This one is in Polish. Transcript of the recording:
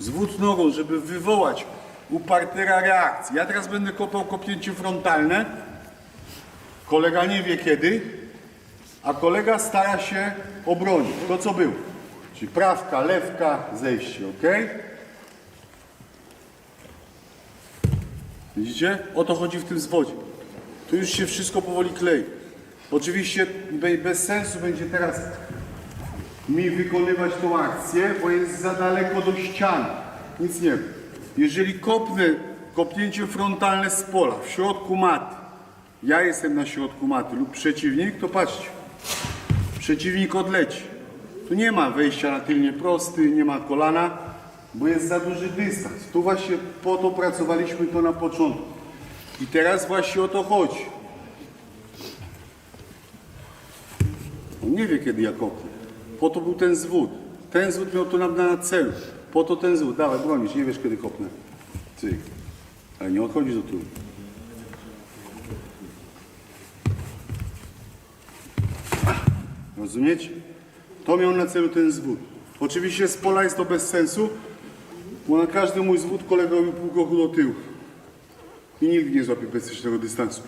Zwód nogą, żeby wywołać u partnera reakcję. Ja teraz będę kopał kopnięcie frontalne. Kolega nie wie kiedy, a kolega stara się obronić to, co było. Czyli prawka, lewka, zejście, ok? Widzicie? O to chodzi w tym zwodzie. Tu już się wszystko powoli klei. Oczywiście be- bez sensu będzie teraz mi wykonywać tą akcję, bo jest za daleko do ściany. Nic nie wiem. Jeżeli kopnę kopnięcie frontalne z pola w środku maty, ja jestem na środku maty lub przeciwnik, to patrzcie. Przeciwnik odleci. Tu nie ma wejścia na tylnie prosty, nie ma kolana, bo jest za duży dystans. Tu właśnie po to pracowaliśmy to na początku. I teraz właśnie o to chodzi. On nie wie, kiedy ja kopnę. Po to był ten zwód. Ten zwód miał to na, na celu. Po to ten zwód. Dawaj, bronisz, nie wiesz, kiedy kopnę. Cyk. Ale nie odchodzisz do tyłu. Rozumiecie? To miał na celu ten zwód. Oczywiście z pola jest to bez sensu, bo na każdy mój zwód kolega robił pół kroku do tyłu. I nigdy nie złapie bezpiecznego dystansu.